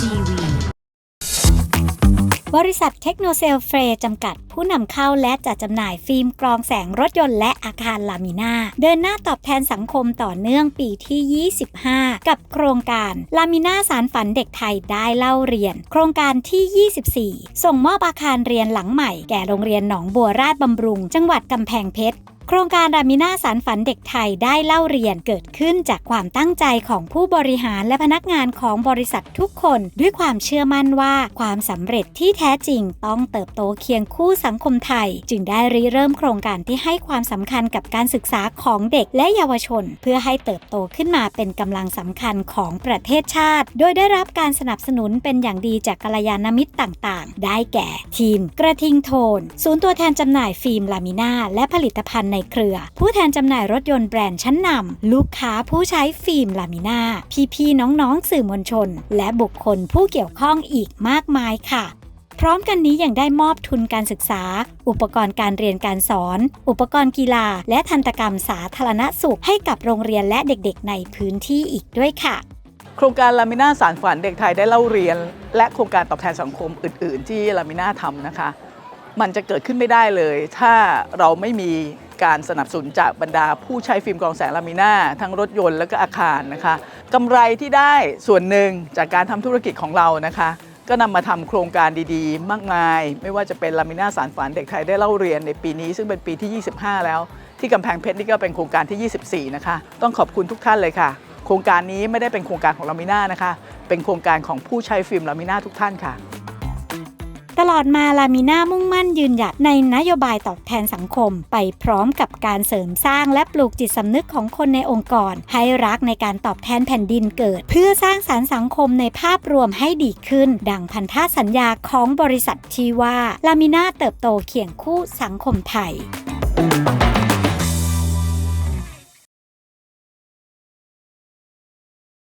TV บริษัทเทคโนเซลเฟรจำกัด ผู้นำเข้าและจัดจำหน่ายฟิล์มกรองแสงรถยนต์และอาคารลามิน่าเดินหน้าตอบแทนสังคมต่อเนื่องปีที่ 25 กับโครงการลามิน่าสารฝันเด็กไทยได้เล่าเรียน โครงการที่ 24 ส่งมอบอาคารเรียนหลังใหม่แก่โรงเรียนหนองบัวราชบำรุง จังหวัดกำแพงเพชร โครงการรามิน่าสารฝันเด็กไทยได้เล่าเรียนเกิดขึ้นจากความตั้งใจของผู้บริหารและพนักงานของบริษัททุกคน ด้วยความเชื่อมั่นว่าความสำเร็จที่แท้จริงต้องเติบโตเคียงคู่สังคมไทย จึงได้ริเริ่มโครงการที่ให้ความสำคัญกับการศึกษาของเด็กและเยาวชน เพื่อให้เติบโตขึ้นมาเป็นกำลังสำคัญของประเทศชาติ โดยได้รับการสนับสนุนเป็นอย่างดีจากกัลยาณมิตรต่างๆ ได้แก่ ทีม กระทิงโทน ศูนย์ตัวแทนจำหน่ายฟิล์มลามิน่าและผลิตภัณฑ์ในเครือ ผู้แทนจำหน่ายรถยนต์แบรนด์ชั้นนำลูกค้าผู้ใช้ฟิล์มลามิน่าพี่ๆน้องๆสื่อมวลชน และบุคคลผู้เกี่ยวข้องอีกมากมายค่ะพร้อมกันนี้ยังได้มอบทุนการศึกษา อุปกรณ์การเรียนการสอน อุปกรณ์กีฬา และทันตกรรมสาธารณสุขให้กับโรงเรียนและเด็กๆ ในพื้นที่อีกด้วยค่ะ โครงการลามิน่าสารฝันเด็กไทยได้เล่าเรียน และโครงการตอบแทนสังคมอื่น ๆ ที่ลามิน่าทำนะคะ มันจะเกิดขึ้นไม่ได้เลย ถ้าเราไม่มี การสนับสนุนจากบรรดาผู้ใช้ฟิล์มกรองแสงลามิน่าทั้งรถยนต์และก็อาคารนะคะกำไรที่ได้ส่วนหนึ่งจากการทำธุรกิจของเรานะคะก็นำมาทำโครงการดีๆ มากมาย ไม่ว่าจะเป็นลามิน่าสารฝันเด็กไทยได้เล่าเรียนในปีนี้ ซึ่งเป็นปีที่ 25 แล้ว ที่กำแพงเพชรนี่ก็เป็นโครงการที่ 24 นะคะ ต้องขอบคุณทุกท่านเลยค่ะ โครงการนี้ไม่ได้เป็นโครงการของลามิน่านะคะ เป็นโครงการของผู้ใช้ฟิล์มลามิน่าทุกท่านค่ะ ลอดมาลามิน่ามุ่งมั่นยืนหยัดในนโยบายตอบแทนสังคม ไปพร้อมกับการเสริมสร้างและปลูกจิตสำนึกของคนในองค์กร ให้รักในการตอบแทนแผ่นดินเกิด เพื่อสร้างสารรค์สังคมในภาพรวมให้ดีขึ้น ดังพันธสัญญาของบริษัทที่ว่าลามิน่าเติบโตเคียงคู่สังคมไทย